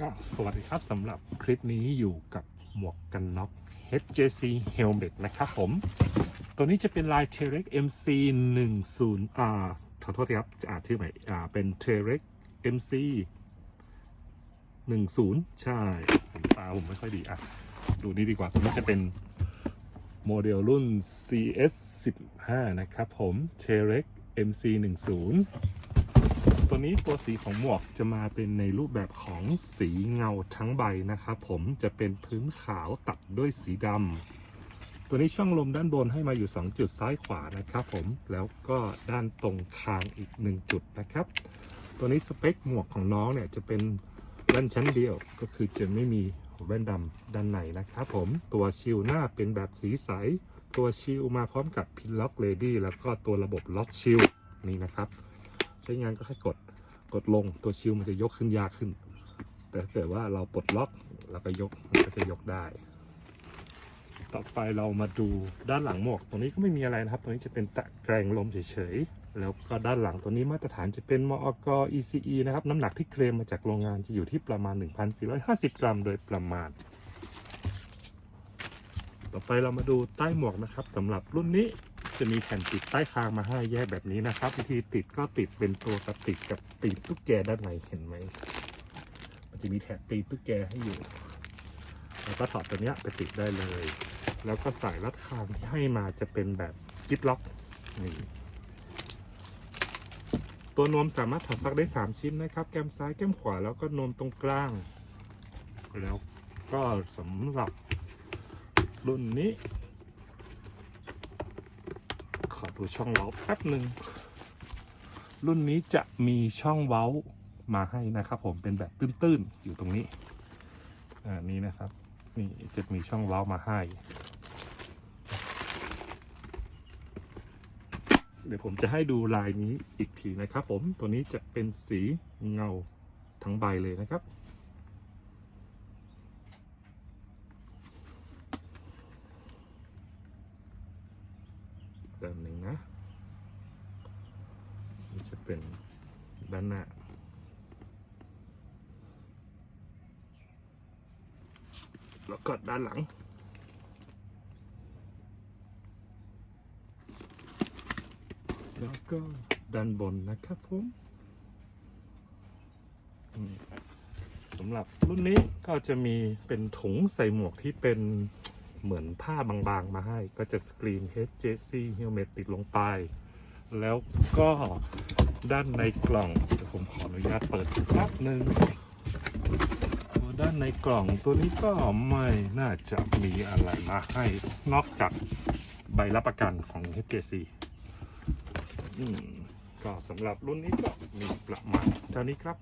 ก็สวัสดีครับสำหรับคลิปนี้อยู่กับหมวกกันน็อก HJC Helmet นะครับผม ตัวนี้จะเป็นลาย T-Rex MC 10อ่าขอโทษทีครับจะอ่านชื่อใหม่อ่าเป็น T-Rex MC 10 ใช่ผมตาผมไม่ค่อยดี อะ ดูนี่ดีกว่า ตัวนี้จะเป็นโมเดลรุ่น CS 15นะครับผม T-Rex MC 10 ตัวนี้ตัวสีของหมวกจะมาเป็นในรูปแบบของสีเงาทั้งใบนะครับผมจะเป็นพื้นขาวตัดด้วยสีดำตัวนี้ช่องลมด้านบนให้มาอยู่ 2 จุดซ้ายขวานะครับผมแล้วก็ด้านตรงคางอีก 1 จุดนะครับ ตัวนี้สเปคหมวกของน้องเนี่ยจะเป็นแว่นชั้นเดียวก็คือจะไม่มีแว่นดำด้านในนะครับผมตัวชิลหน้าเป็นแบบสีใส ตัวชิลมาพร้อมกับพินล็อกเลดี้แล้วก็ตัวระบบล็อกชิลนี่นะครับ ช้งานก็แค่กดกดลงตัวชิลมันจะยกขึ้นยากขึ้น แต่ถ้าเกิดว่าเราปลดล็อกแล้วก็ยกมันก็จะยกได้ ต่อไปเรามาดูด้านหลังหมวกตรงนี้ก็ไม่มีอะไรนะครับตรงนี้จะเป็นตะแกรงลมเฉยๆแล้วก็ด้านหลังตัวนี้มาตรฐานจะเป็นมอก ECE นะครับน้ำหนักที่เคลมมาจากโรงงานจะอยู่ที่ประมาณ 1,450 กรัม โดยประมาณ ต่อไปเรามาดูใต้หมวกนะครับสำหรับรุ่นนี้ จะมีแผ่นติดใต้คางมาให้แยกแบบนี้นะครับ วิธีติดก็ติดเป็นตัวกระติดกับตีนตุ๊กแกด้านในเห็นไหมมันจะมีแถบตีตุ๊กแกให้อยู่แล้วก็ถอดตัวเนี้ยไปติดได้เลย แล้วก็สายรัดคางที่ให้มาจะเป็นแบบกิฟล็อกนี่ตัวนมสามารถถอดซักได้ 3 ชิ้นนะครับ แก้มซ้ายแก้มขวาแล้วก็นมตรงกลาง แล้วก็สำหรับรุ่นนี้ ขอ ดูช่องเว้าแป๊บหนึ่งรุ่นนี้จะมีช่องเว้ามาให้นะครับผมเป็นแบบตื้นๆอยู่ตรงนี้อ่านี้นะครับนี่จะมีช่องเว้ามาให้ เดี๋ยวผมจะให้ดูลายนี้อีกทีนะครับผมตัวนี้จะเป็นสีเงาทั้งใบเลยนะครับ ด้านหนึ่งนะนี่จะเป็นด้านหน้าแล้วก็ด้านหลัง แล้วก็ด้านบนนะครับผมอืมสำหรับรุ่นนี้ก็จะมีเป็นถุงใส่หมวกที่เป็น เหมือนผ้าบางๆมาให้ ก็จะสกรีน HJC Helmet ติดลงไป แล้วก็ด้านในกล่องเดี๋ยวผมขออนุญาตเปิดแป๊บหนึ่งด้านในกล่องตัวนี้ก็ไม่น่าจะมีอะไรมาให้ นอกจากใบรับประกันของ HKC อืมก็สำหรับรุ่นนี้ก็มีประมาณเท่านี้ครับ